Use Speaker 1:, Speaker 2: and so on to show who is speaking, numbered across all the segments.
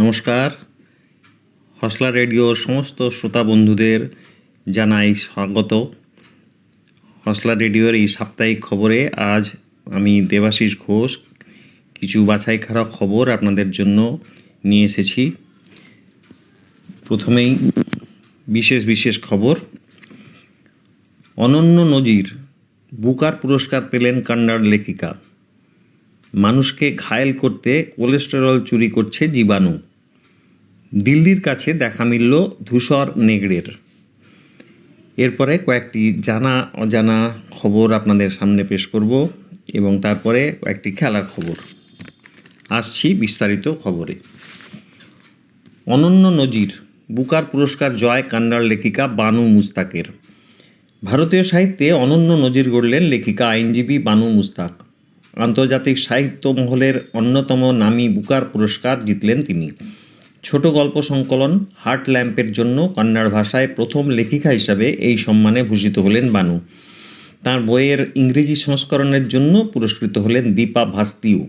Speaker 1: নমস্কার। হসলা রেডিওর সমস্ত শ্রোতা বন্ধুদের জানাই স্বাগত। হসলা রেডিওর এই সাপ্তাহিক খবরে আজ আমি দেবাশিস ঘোষ কিছু বাছাই খারাপ খবর আপনাদের জন্য নিয়ে এসেছি। প্রথমেই বিশেষ বিশেষ খবর। অনন্য নজির, বুকার পুরস্কার পেলেন কান্নাড় লেখিকা। মানুষকে ঘায়েল করতে কোলেস্টেরল চুরি করছে জীবাণু। দিল্লির কাছে দেখা মিলল ধূসর নেগড়ের। এরপরে কয়েকটি জানা অজানা খবর আপনাদের সামনে পেশ করব এবং তারপরে কয়েকটি খেলার খবর। আসছি বিস্তারিত খবরে। অনন্য নজির, বুকার পুরস্কার জয় কান্নাড় লেখিকা বানু মুস্তাকের। ভারতীয় সাহিত্যে অনন্য নজির গড়লেন লেখিকা আইনজীবী বানু মুস্তাক। আন্তর্জাতিক সাহিত্য মহলের অন্যতম নামী বুকার পুরস্কার জিতলেন তিনি। ছোট গল্প সংকলন হার্ট ল্যাম্পের জন্য কন্নড় ভাষায় প্রথম লেখিকা হিসাবে এই সম্মানে ভূষিত হলেন বানু। তার বইয়ের ইংরেজি সংস্করণের জন্য পুরস্কৃত হলেন দীপা ভাস্তিও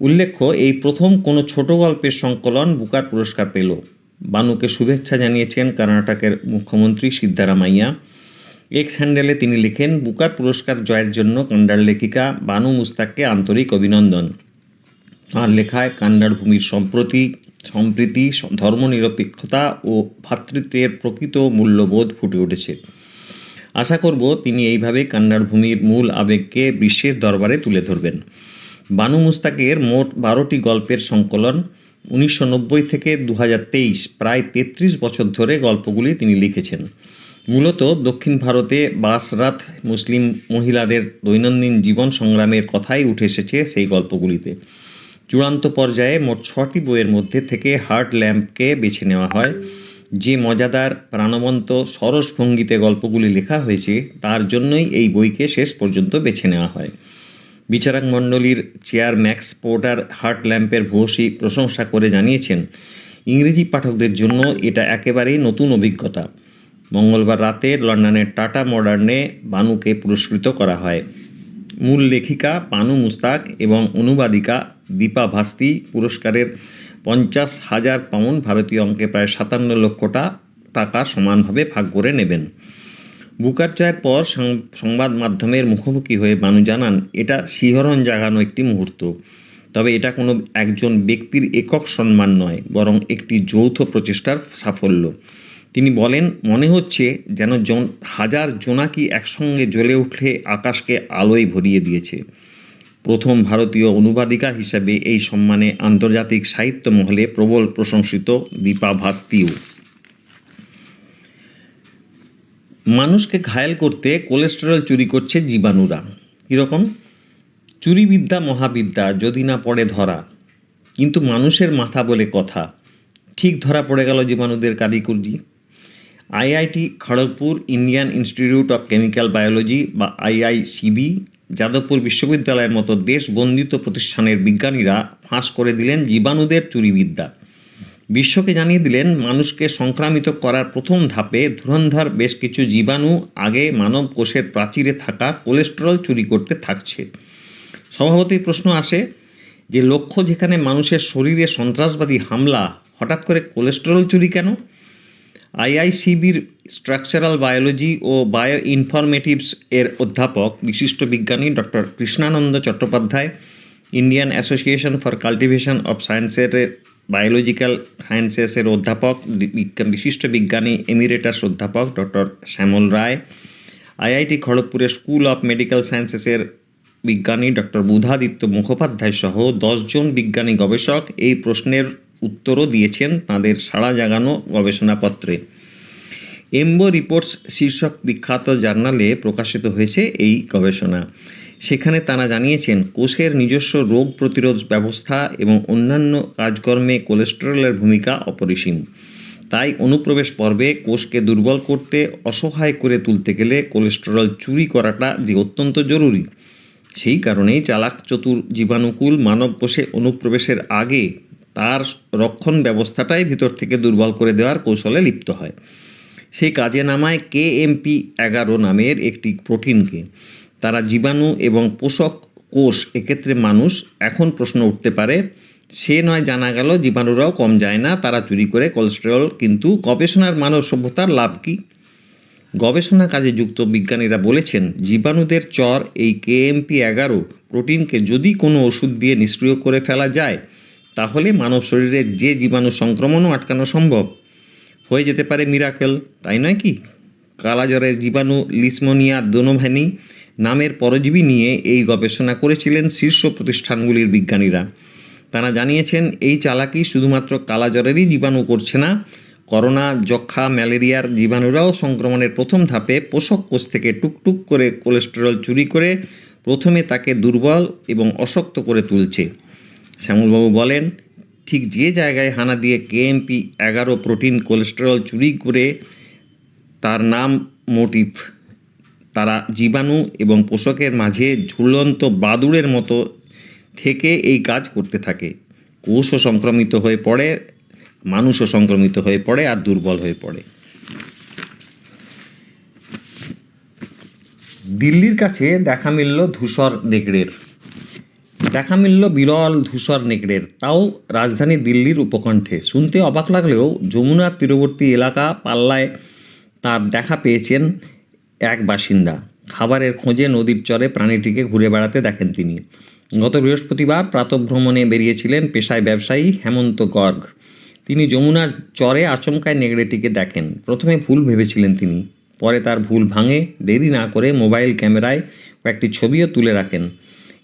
Speaker 1: উল্লেখ্য, এই প্রথম কোনো ছোট গল্পের সংকলন বুকার পুরস্কার পেল। বানুকে শুভেচ্ছা জানিয়েছেন কর্ণাটকের মুখ্যমন্ত্রী সিদ্ধারামাইয়া। এক্স হ্যান্ডেলে তিনি লেখেন, বুকার পুরস্কার জয়ের জন্য কান্ডার লেখিকা বানু মুস্তাককে আন্তরিক অভিনন্দন। তাঁর লেখায় কান্ডার ভূমির সম্প্রতি সম্প্রীতি, ধর্মনিরপেক্ষতা ও ভ্রাতৃত্বের প্রকৃত মূল্যবোধ ফুটে উঠেছে। আশা করব তিনি এইভাবে কান্ডার ভূমির মূল আবেগকে বিশ্বের দরবারে তুলে ধরবেন। বানু মুস্তাকের মোট বারোটি গল্পের সংকলন উনিশশো নব্বই থেকে দু হাজার তেইশ, প্রায় তেত্রিশ বছর ধরে গল্পগুলি তিনি লিখেছেন। মূলত দক্ষিণ ভারতে বাসরাত মুসলিম মহিলাদের দৈনন্দিন জীবন সংগ্রামের কথাই উঠে এসেছে সেই গল্পগুলিতে। চূড়ান্ত পর্যায়ে মোট ছটি বইয়ের মধ্যে থেকে হার্ট ল্যাম্পকে বেছে নেওয়া হয়। যে মজাদার, প্রাণবন্ত, সরস ভঙ্গিতে গল্পগুলি লেখা হয়েছে, তার জন্যই এই বইকে শেষ পর্যন্ত বেছে নেওয়া হয়। বিচারক মণ্ডলীর চেয়ার ম্যাক্স পোর্টার হার্ট ল্যাম্পের ভূয়সী প্রশংসা করে জানিয়েছেন, ইংরেজি পাঠকদের জন্য এটা একেবারেই নতুন অভিজ্ঞতা। মঙ্গলবার রাতে লন্ডনের টাটা মডার্নে বানুকে পুরস্কৃত করা হয়। মূল লেখিকা পানু মুস্তাক এবং অনুবাদিকা দীপা ভাস্তি। পুরস্কারের পঞ্চাশ হাজার পাউন্ড ভারতীয় অঙ্কে প্রায় সাতান্ন লক্ষটা টাকা সমানভাবে ভাগ করে নেবেন। বুকার জয়ের পর সংবাদ মাধ্যমের মুখোমুখি হয়ে বানু জানান, এটা শিহরণ জাগানো একটি মুহূর্ত। তবে এটা কোনো একজন ব্যক্তির একক সম্মান নয়, বরং একটি যৌথ প্রচেষ্টার সাফল্য। তিনি বলেন, মনে হচ্ছে যেন হাজার জোনাকি একসঙ্গে জ্বলে উঠে আকাশকে আলোয় ভরিয়ে দিয়েছে। প্রথম ভারতীয় অনুবাদিকা হিসাবে এই সম্মানে আন্তর্জাতিক সাহিত্য মহলে প্রবল প্রশংসিত দীপা ভাস্তিও। মানুষকে ঘায়েল করতে কোলেস্টেরল চুরি করছে জীবাণুরা। কীরকম চুরিবিদ্যা মহাবিদ্যা, যদি না পড়ে ধরা। কিন্তু মানুষের মাথা বলে কথা। ঠিক ধরা পড়ে গেল জীবাণুদের কারিকুর্জি IIT Kharagpur Indian Institute of Chemical Biology বা আইআইসিবি, যাদবপুর বিশ্ববিদ্যালয়ের মতো দেশ বন্দিত প্রতিষ্ঠানের বিজ্ঞানীরা ফাঁস করে দিলেন জীবাণুদের চুরিবিদ্যা। বিশ্বকে জানিয়ে দিলেন, মানুষকে সংক্রামিত করার প্রথম ধাপে ধুরন্ধর বেশ কিছু জীবাণু আগে মানব কোষের প্রাচীরে থাকা কোলেস্টেরল চুরি করতে থাকছে। স্বভাবতই প্রশ্ন আসে যে লক্ষ্য যেখানে মানুষের শরীরে সন্ত্রাসবাদী হামলা হঠাৎ করে কোলেস্টেরল চুরি কেন? আইআইসিবির স্ট্রাকচারাল বায়োলজি ও বায়ো ইনফরমেটিভস এর অধ্যাপক বিশিষ্ট বিজ্ঞানী doctor Krishnananda Chattopadhyay, Indian Association for Cultivation of সায়েন্সের বায়োলজিক্যাল সায়েন্সেসের অধ্যাপক বিশিষ্ট বিজ্ঞানী, এমিরেটাস অধ্যাপক ডক্টর শ্যামল রায়, আইআইটি খড়গপুরের স্কুল অফ মেডিকেল সায়েন্সেসের বিজ্ঞানী ডক্টর বুধাদিত্য মুখোপাধ্যায় সহ দশজন বিজ্ঞানী গবেষক এই প্রশ্নের উত্তরও দিয়েছেন তাদের সাড়া জাগানো গবেষণাপত্রে। এম্বো রিপোর্টস শীর্ষক বিখ্যাত জার্নালে প্রকাশিত হয়েছে এই গবেষণা। সেখানে তারা জানিয়েছেন, কোষের নিজস্ব রোগ প্রতিরোধ ব্যবস্থা এবং অন্যান্য কাজকর্মে কোলেস্টেরলের ভূমিকা অপরিসীম। তাই অনুপ্রবেশ পর্বে কোষকে দুর্বল করতে, অসহায় করে তুলতে গেলে কোলেস্টেরল চুরি করাটা যে অত্যন্ত জরুরি। সেই কারণেই চালাক চতুর জীবাণুকুল মানব কোষে অনুপ্রবেশের আগে তার রক্ষণ ব্যবস্থাটাই ভিতর থেকে দুর্বল করে দেওয়ার কৌশলে লিপ্ত হয়। সেই কাজে নামায় কে এমপি এগারো নামের একটি প্রোটিনকে। তারা জীবাণু এবং পোষক কোষ এক্ষেত্রে মানুষ, এখন প্রশ্ন উঠতে পারে, সে নয় জানা গেল জীবাণুরাও কম যায় না, তারা চুরি করে কোলেস্টেরল, কিন্তু গবেষণার মানব সভ্যতার লাভ কী? গবেষণা কাজে যুক্ত বিজ্ঞানীরা বলেছেন, জীবাণুদের চর এই কেএমপি এগারো প্রোটিনকে যদি কোনো ওষুধ দিয়ে নিষ্ক্রিয় করে ফেলা যায় তাহলে মানব শরীরে যে জীবাণু সংক্রমণও আটকানো সম্ভব। হয়ে যেতে পারে মিরাকেল তাই নয় কি? কালাজ্বরের জীবাণু, লিসমোনিয়া দোনোভ্যানি নামের পরজীবী নিয়ে এই গবেষণা করেছিলেন শীর্ষ প্রতিষ্ঠানগুলির বিজ্ঞানীরা। তারা জানিয়েছেন, এই চালাকি শুধুমাত্র কালাজ্বরেরই জীবাণু করছে না, করোনা যক্ষা ম্যালেরিয়ার জীবাণুরাও সংক্রমণের প্রথম ধাপে পোষক কোষ থেকে টুকটুক করে কোলেস্টেরল চুরি করে প্রথমে তাকে দুর্বল এবং অশক্ত করে তুলছে। শ্যামলবাবু বলেন, ঠিক যে জায়গায় হানা দিয়ে কেএমপি এগারো প্রোটিন কোলেস্টেরল চুরি করে তার নাম মোটিভ, তারা জীবাণু এবং পোষকের মাঝে ঝুলন্ত বাদুড়ের মতো থেকে এই কাজ করতে থাকে। কোষও সংক্রমিত হয়ে পড়ে, মানুষও সংক্রমিত হয়ে পড়ে আর দুর্বল হয়ে পড়ে। দিল্লির কাছে দেখা মিলল ধূসর নেকড়ের। দেখা মিলল বিরল ধূসর নেকড়ের। তাও রাজধানী দিল্লির উপকণ্ঠে। শুনতে অবাক লাগলেও যমুনার তীরবর্তী এলাকা পাল্লায় তার দেখা পেয়েছেন এক বাসিন্দা। খাবারের খোঁজে নদীর চরে প্রাণীটিকে ঘুরে বেড়াতে দেখেন তিনি। গত বৃহস্পতিবার প্রাতভ্রমণে বেরিয়েছিলেন পেশায় ব্যবসায়ী হেমন্ত গর্গ। তিনি যমুনার চরে আচমকায় নেগড়েটিকে দেখেন। প্রথমে ভুল ভেবেছিলেন তিনি। পরে তার ভুল ভাঙে। দেরি না করে মোবাইল ক্যামেরায় কয়েকটি ছবিও তুলে রাখেন।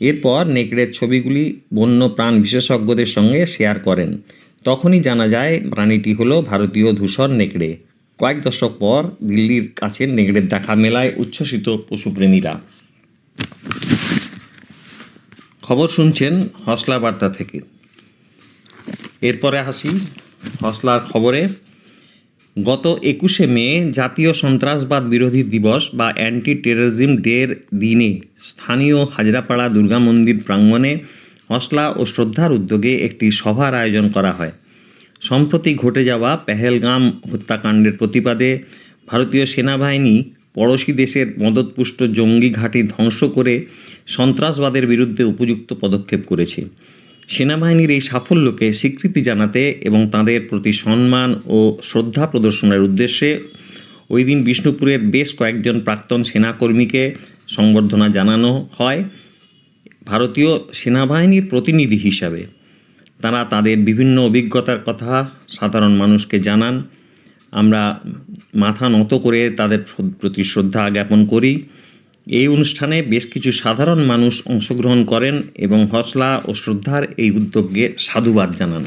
Speaker 1: এরপর নেকড়ের ছবিগুলি বন্য প্রাণ বিশেষজ্ঞদের সঙ্গে শেয়ার করেন। তখনই জানা যায় প্রাণীটি হলো ভারতীয় ধূসর নেকড়ে। কয়েক দশক পর দিল্লির কাছে নেকড়ের দেখা মেলায় উচ্ছ্বসিত পশুপ্রেমীরা। খবর শুনছেন হসলা বার্তা থেকে। এরপরে আসি হসলার খবরে। গত একুশে মে জাতীয় সন্ত্রাসবাদ বিরোধী দিবস বা অ্যান্টি টেররিজম ডের দিনে স্থানীয় হাজরাপাড়া দুর্গা মন্দির প্রাঙ্গণে হসলা ও শ্রদ্ধার উদ্যোগে একটি সভার আয়োজন করা হয়। সম্প্রতি ঘটে যাওয়া পেহেলগাম হত্যাকাণ্ডের প্রতিবাদে ভারতীয় সেনাবাহিনী পড়োশি দেশের মদতপুষ্ট জঙ্গি ঘাঁটি ধ্বংস করে সন্ত্রাসবাদের বিরুদ্ধে উপযুক্ত পদক্ষেপ করেছে। সেনাবাহিনীর এই সাফল্যকে স্বীকৃতি জানাতে এবং তাদের প্রতি সম্মান ও শ্রদ্ধা প্রদর্শনের উদ্দেশ্যে ওই দিন বিষ্ণুপুরের বেশ কয়েকজন প্রাক্তন সেনাকর্মীকে সংবর্ধনা জানানো হয় ভারতীয় সেনাবাহিনীর প্রতিনিধি হিসাবে। তারা তাদের বিভিন্ন অভিজ্ঞতার কথা সাধারণ মানুষকে জানান। আমরা মাথা নত করে তাদের প্রতি শ্রদ্ধা জ্ঞাপন করি। এই অনুষ্ঠানে বেশ কিছু সাধারণ মানুষ অংশগ্রহণ করেন এবং হসলা ও শ্রদ্ধার এই উদ্যোগকে সাধুবাদ জানান।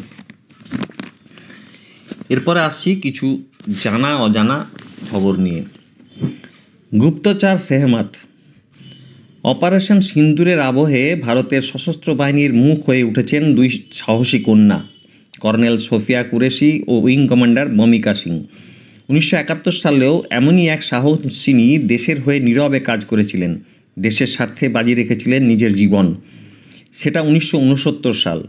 Speaker 1: এরপরে আসছি কিছু জানা অজানা খবর নিয়ে। গুপ্তচার সেহমাত। অপারেশন সিন্দুরের আবহে ভারতের সশস্ত্র বাহিনীর মুখ হয়ে উঠেছেন দুই সাহসী কন্যা, কর্নেল সোফিয়া কুরেশি ও উইং কমান্ডার মমিকা সিং। উনিশশো একাত্তর সালেও এমনই এক সাহসিনী দেশের হয়ে নীরবে কাজ করেছিলেন, দেশের স্বার্থে বাজি রেখেছিলেন নিজের জীবন। সেটা উনিশশো উনসত্তর সাল।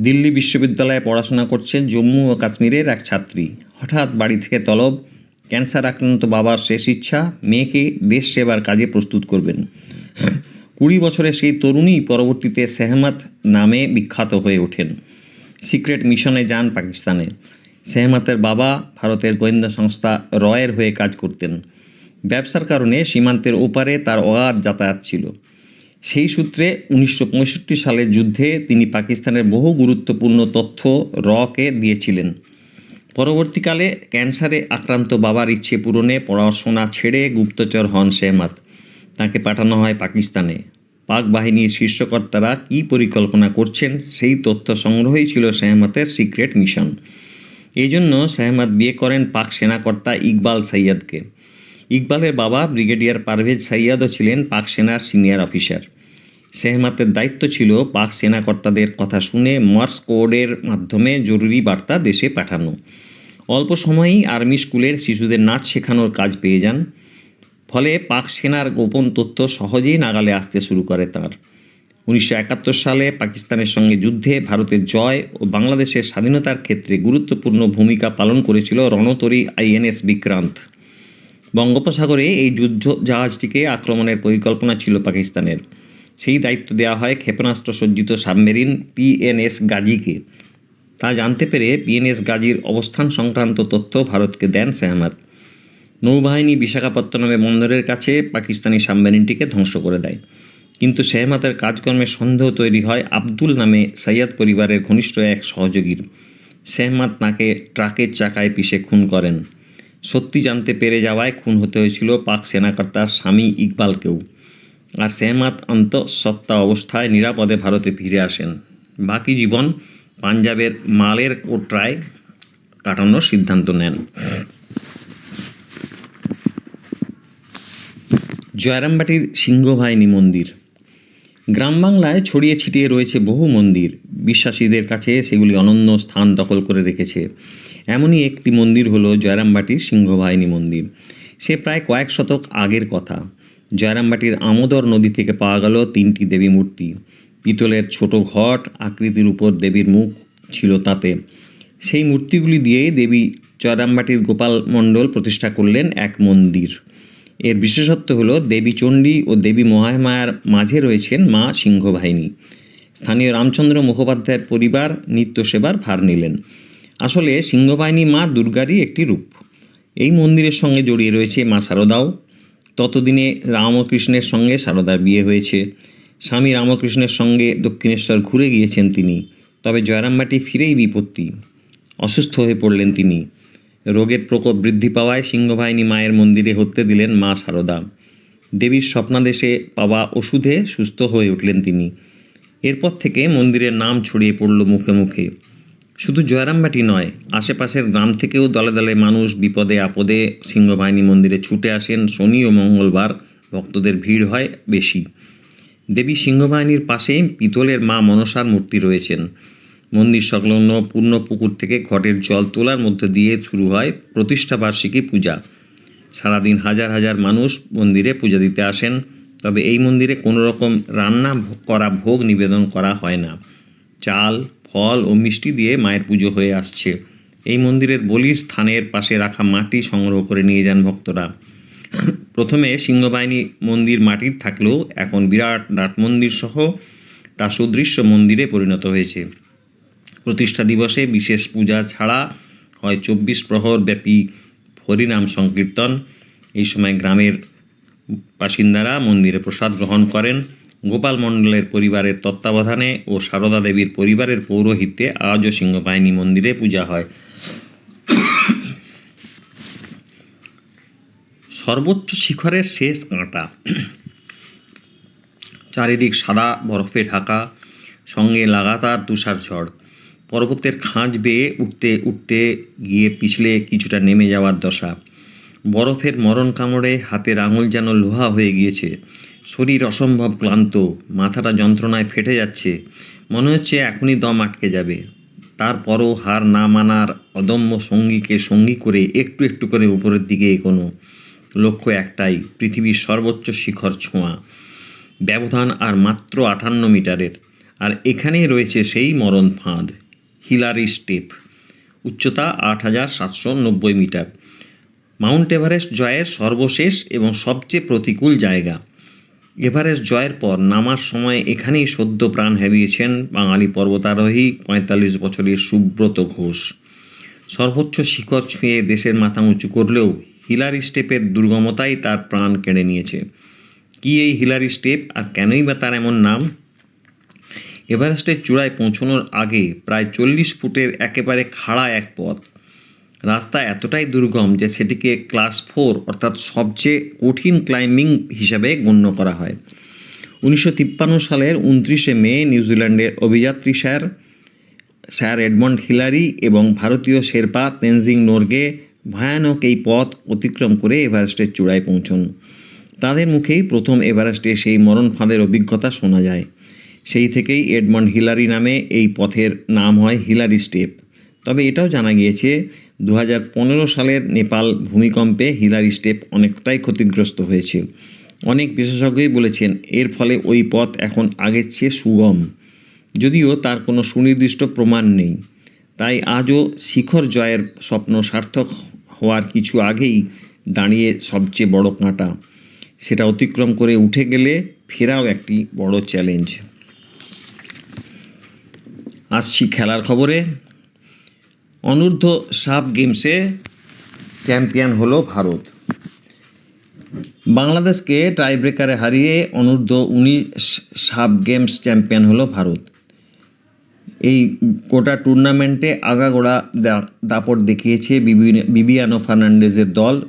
Speaker 1: দিল্লি বিশ্ববিদ্যালয়ে পড়াশোনা করছেন জম্মু ও কাশ্মীরের এক ছাত্রী। হঠাৎ বাড়ি থেকে তলব, ক্যান্সার আক্রান্ত বাবার শেষ ইচ্ছা, মেয়েকে দেশ সেবার কাজে প্রস্তুত করবেন। কুড়ি বছরের সেই তরুণী পরবর্তীতে সেহমত নামে বিখ্যাত হয়ে ওঠেন। সিক্রেট মিশনে যান পাকিস্তানে। সেহমতের বাবা ভারতের গোয়েন্দা সংস্থা রয়ের হয়ে কাজ করতেন। ব্যবসার কারণে সীমান্তের ওপারে তার অগাধ যাতায়াত ছিল। সেই সূত্রে উনিশশো পঁয়ষট্টি সালের যুদ্ধে তিনি পাকিস্তানের বহু গুরুত্বপূর্ণ তথ্য রকে দিয়েছিলেন। পরবর্তীকালে ক্যান্সারে আক্রান্ত বাবার ইচ্ছে পূরণে পড়াশোনা ছেড়ে গুপ্তচর হন শেহমাত তাকে পাঠানো হয় পাকিস্তানে। পাক বাহিনীর শীর্ষকর্তারা কী পরিকল্পনা করছেন সেই তথ্য সংগ্রহই ছিল শেহমাতের সিক্রেট মিশন। এই জন্য শেহমাত বিয়ে করেন পাক সেনাকর্তা ইকবাল সৈয়দকে ইকবালের বাবা ব্রিগেডিয়ার পারভেজ সৈয়দও ছিলেন পাক সেনার সিনিয়র অফিসার। সেহমাতের দায়িত্ব ছিল পাক সেনাকর্তাদের কথা শুনে মর্স কোডের মাধ্যমে জরুরি বার্তা দেশে পাঠানো। অল্প সময়েই আর্মি স্কুলের শিশুদের নাচ শেখানোর কাজ পেয়ে যান। ফলে পাক সেনার গোপন তথ্য সহজেই নাগালে আসতে শুরু করে তার। উনিশশো একাত্তর সালে পাকিস্তানের সঙ্গে যুদ্ধে ভারতের জয় ও বাংলাদেশের স্বাধীনতার ক্ষেত্রে গুরুত্বপূর্ণ ভূমিকা পালন করেছিল রণতরী আইএনএস বিক্রান্ত। বঙ্গোপসাগরে এই যুদ্ধ জাহাজটিকে আক্রমণের পরিকল্পনা ছিল পাকিস্তানের। সেই দায়িত্ব দেওয়া হয় ক্ষেপণাস্ত্র সজ্জিত সাবমেরিন পিএনএস গাজীকে। তা জানতে পেরে পিএনএস গাজীর অবস্থান সংক্রান্ত তথ্য ভারতকে দেন সেহমাত। নৌবাহিনী বিশাখাপত্তনমে বন্দরের কাছে পাকিস্তানি সাবমেরিনটিকে ধ্বংস করে দেয়। কিন্তু সেহমাতের কাজকর্মে সন্দেহ তৈরি হয় আব্দুল নামে সৈয়দ পরিবারের ঘনিষ্ঠ এক সহযোগীর। সেহমাত তাকে ট্রাকের চাকায় পিষে খুন করেন। সত্যি জানতে পেরে যাওয়ায় খুন হতে হয়েছিল পাক সেনাকর্তার স্বামী ইকবালকেও। আর সেহমাত অন্তঃসত্ত্বা অবস্থায় নিরাপদে ভারতে ফিরে আসেন। বাকি জীবন পাঞ্জাবের মালের কোটরায় কাটানোর সিদ্ধান্ত নেন। জয়রামবাটির সিংহবাহিনী মন্দির। গ্রাম বাংলায় ছড়িয়ে ছিটিয়ে রয়েছে বহু মন্দির। বিশ্বাসীদের কাছে সেগুলি অনন্য স্থান দখল করে রেখেছে। এমনই একটি মন্দির হলো জয়রামবাটির সিংহবাহিনী মন্দির। সে প্রায় কয়েক শতক আগের কথা। জয়রামবাটির আমোদর নদী থেকে পাওয়া গেল তিনটি দেবী মূর্তি। পিতলের ছোট ঘট আকৃতির উপর দেবীর মুখ ছিল তাতে। সেই মূর্তিগুলি দিয়েই দেবী জয়রামবাটির গোপাল মণ্ডল প্রতিষ্ঠা করলেন এক মন্দির। এর বিশেষত্ব হলো দেবী চণ্ডী ও দেবী মহামায়ার মাঝে রয়েছেন মা সিংহবাহিনী। স্থানীয় রামচন্দ্র মুখোপাধ্যায়ের পরিবার নিত্য সেবার ভার নিলেন। আসলে সিংহবাহিনী মা দুর্গারই একটি রূপ। এই মন্দিরের সঙ্গে জড়িয়ে রয়েছে মা শারদাও। ততদিনে রামকৃষ্ণের সঙ্গে শারদার বিয়ে হয়েছে। স্বামী রামকৃষ্ণের সঙ্গে দক্ষিণেশ্বর ঘুরে গিয়েছেন তিনি। তবে জয়রামবাটি ফিরেই বিপত্তি। অসুস্থ হয়ে পড়লেন তিনি। রোগের প্রকোপ বৃদ্ধি পাওয়ায় সিংহবাহিনী মায়ের মন্দিরে হত্যে দিলেন মা সারদা। দেবীর স্বপ্নাদেশে পাওয়া ওষুধে সুস্থ হয়ে উঠলেন তিনি। এরপর থেকে মন্দিরের নাম ছড়িয়ে পড়ল মুখে মুখে। শুধু জয়রামবাটি নয়, আশেপাশের গ্রাম থেকেও দলে দলে মানুষ বিপদে আপদে সিংহবাহিনী মন্দিরে ছুটে আসেন। শনি ও মঙ্গলবার ভক্তদের ভিড় হয় বেশি। দেবী সিংহবাহিনীর পাশেই পিতলের মা মনসার মূর্তি রয়েছেন। মন্দির সংলগ্ন পূর্ণ পুকুর থেকে ঘটের জল তোলার মধ্যে দিয়ে শুরু হয় প্রতিষ্ঠাবার্ষিকী পূজা। সারাদিন হাজার হাজার মানুষ মন্দিরে পূজা দিতে আসেন, তবে এই মন্দিরে কোনো রকম রান্না করা ভোগ নিবেদন করা হয় না। চাল, ফল ও মিষ্টি দিয়ে মায়ের পুজো হয়ে আসছে। এই মন্দিরের বলির স্থানের পাশে রাখা মাটি সংগ্রহ করে নিয়ে যান ভক্তরা। প্রথমে সিংহবাহিনী মন্দির মাটির থাকলেও এখন বিরাট নাট মন্দির সহ তা সুদৃশ্য মন্দিরে পরিণত হয়েছে। প্রতিষ্ঠা দিবসে বিশেষ পূজা ছাড়া হয় চব্বিশ প্রহর ব্যাপী হরিনাম সংকীর্তন। এই সময় গ্রামের বাসিন্দারা মন্দিরে প্রসাদ গ্রহণ করেন। গোপাল মণ্ডলের পরিবারের তত্ত্বাবধানে ও সারদা দেবীর পরিবারের পৌরোহিত্যে আজও সিংহবাহিনী মন্দিরে পূজা হয়। সর্বোচ্চ শিখরের শেষ কাঁটা। চারিদিক সাদা বরফে ঢাকা, সঙ্গে লাগাতার তুষার ঝড় পর্বতের খাঁজ বেয়ে উঠতে উঠতে গিয়ে পিছলে কিছুটা নেমে যাওয়ার দশা। বরফের মরণ কামড়ে হাতের আঙুল যেন লোহা হয়ে গিয়েছে। শরীর অসম্ভব ক্লান্ত, মাথাটা যন্ত্রণায় ফেটে যাচ্ছে। মনে হচ্ছে এখনই দম আটকে যাবে। তারপরও হার না মানার অদম্য সঙ্গীকে সঙ্গী করে একটু একটু করে উপরের দিকে এগোনো। লক্ষ্য একটাই, পৃথিবীর সর্বোচ্চ শিখর ছোঁয়া। ব্যবধান আর মাত্র আটান্ন মিটারের। আর এখানেই রয়েছে সেই মরণ ফাঁদ। Hillary Step. উচ্চতা আট হাজার সাতশো নব্বই মিটার। মাউন্ট এভারেস্ট জয়ের সর্বশেষ এবং সবচেয়ে প্রতিকূল জায়গা। এভারেস্ট জয়ের পর নামার সময় এখানেই সদ্য প্রাণ হারিয়েছেন বাঙালি পর্বতারোহী পঁয়তাল্লিশ বছরের সুব্রত ঘোষ। সর্বোচ্চ শিখর ছুঁয়ে দেশের মাথা উঁচু করলেও হিলারি স্টেপের দুর্গমতাই তার প্রাণ কেড়ে নিয়েছে। কি এই হিলারি স্টেপ আর কেনই বা তার এমন নাম? এভারেস্টের চূড়ায় পৌঁছানোর আগে প্রায় চল্লিশ ফুটের একেবারে খাড়া এক পথ। রাস্তা এতটাই দুর্গম যে সেটিকে ক্লাস ফোর অর্থাৎ সবচেয়ে কঠিন ক্লাইম্বিং হিসাবে গণ্য করা হয়। উনিশশো তিপ্পান্ন সালের উনত্রিশে মে নিউজিল্যান্ডের অভিযাত্রী স্যার স্যার এডমন্ড হিলারি এবং ভারতীয় শেরপা তেনজিং নোরগে ভয়ানক এই পথ অতিক্রম করে এভারেস্টের চূড়ায় পৌঁছন। তাদের মুখেই প্রথম এভারেস্টে সেই মরণ ফাঁদের অভিজ্ঞতা শোনা যায়। সেই থেকেই এডমন্ড হিলারি নামে এই পথের নাম হয় হিলারি স্টেপ। তবে এটাও জানা গিয়েছে দু হাজার পনেরো সালের নেপাল ভূমিকম্পে হিলারি স্টেপ অনেকটাই ক্ষতিগ্রস্ত হয়েছে। অনেক বিশেষজ্ঞই বলেছেন, এর ফলে ওই পথ এখন আগের চেয়ে সুগম। যদিও তার কোনো সুনির্দিষ্ট প্রমাণ নেই। তাই আজও শিখর জয়ের স্বপ্ন সার্থক হওয়ার কিছু আগেই দাঁড়িয়ে সবচেয়ে বড় কাঁটা। সেটা অতিক্রম করে উঠে গেলে ফেরাও একটি বড় চ্যালেঞ্জ। আসছি খেলার খবরে। অনূর্ধ্ব সাব গেমসে চ্যাম্পিয়ন হলো ভারত। বাংলাদেশকে টাইব্রেকারে হারিয়ে অনূর্ধ্ব উনিশ সাব গেমস চ্যাম্পিয়ন হলো ভারত। এই গোটা টুর্নামেন্টে আগাগোড়া দাপট দেখিয়েছে বিবি- বিবিয়ানো ফার্নান্ডেজের দল।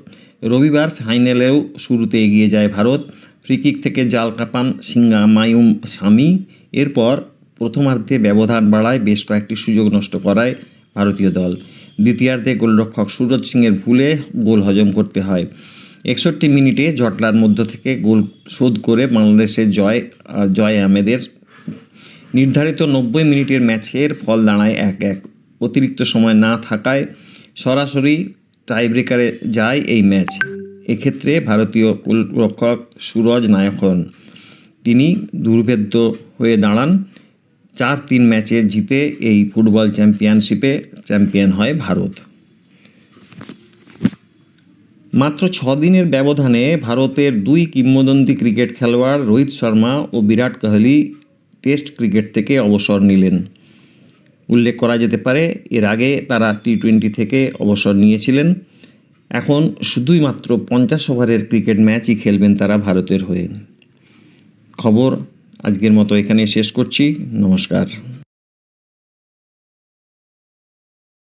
Speaker 1: রবিবার ফাইনালেও শুরুতে এগিয়ে যায় ভারত। ফ্রিকিক থেকে জাল কাপান সিঙ্গা মায়ুম স্বামী এরপর প্রথমার্ধে ব্যবধান বাড়ায় বেশ কয়েকটি সুযোগ নষ্ট করায় ভারতীয় দল। দ্বিতীয়ার্ধে গোলরক্ষক সুরজ সিংয়ের ভুলে গোল হজম করতে হয়। একষট্টি মিনিটে জটলার মধ্য থেকে গোল শোধ করে বাংলাদেশের জয় জয় আহমেদের নির্ধারিত নব্বই মিনিটের ম্যাচের ফল দাঁড়ায় এক এক অতিরিক্ত সময় না থাকায় সরাসরি টাইব্রেকারে যায় এই ম্যাচ। এক্ষেত্রে ভারতীয় গোলরক্ষক সুরজ নায়ক হন। তিনি দুর্ভেদ্য হয়ে দাঁড়ান। চার তিন ম্যাচে জিতে এই ফুটবল চ্যাম্পিয়নশিপে চ্যাম্পিয়ন হয় ভারত। মাত্র ছ দিনের ব্যবধানে ভারতের দুই কিংবদন্তি ক্রিকেট খেলোয়াড় রোহিত শর্মা ও বিরাট কোহলি টেস্ট ক্রিকেট থেকে অবসর নিলেন। উল্লেখ করা যেতে পারে, এর আগে তারা টি টোয়েন্টি থেকে অবসর নিয়েছিলেন। এখন শুধুই মাত্র পঞ্চাশ ওভারের ক্রিকেট ম্যাচই খেলবেন তারা ভারতের হয়ে। খবর আজকের মতো এখানে শেষ করছি। নমস্কার।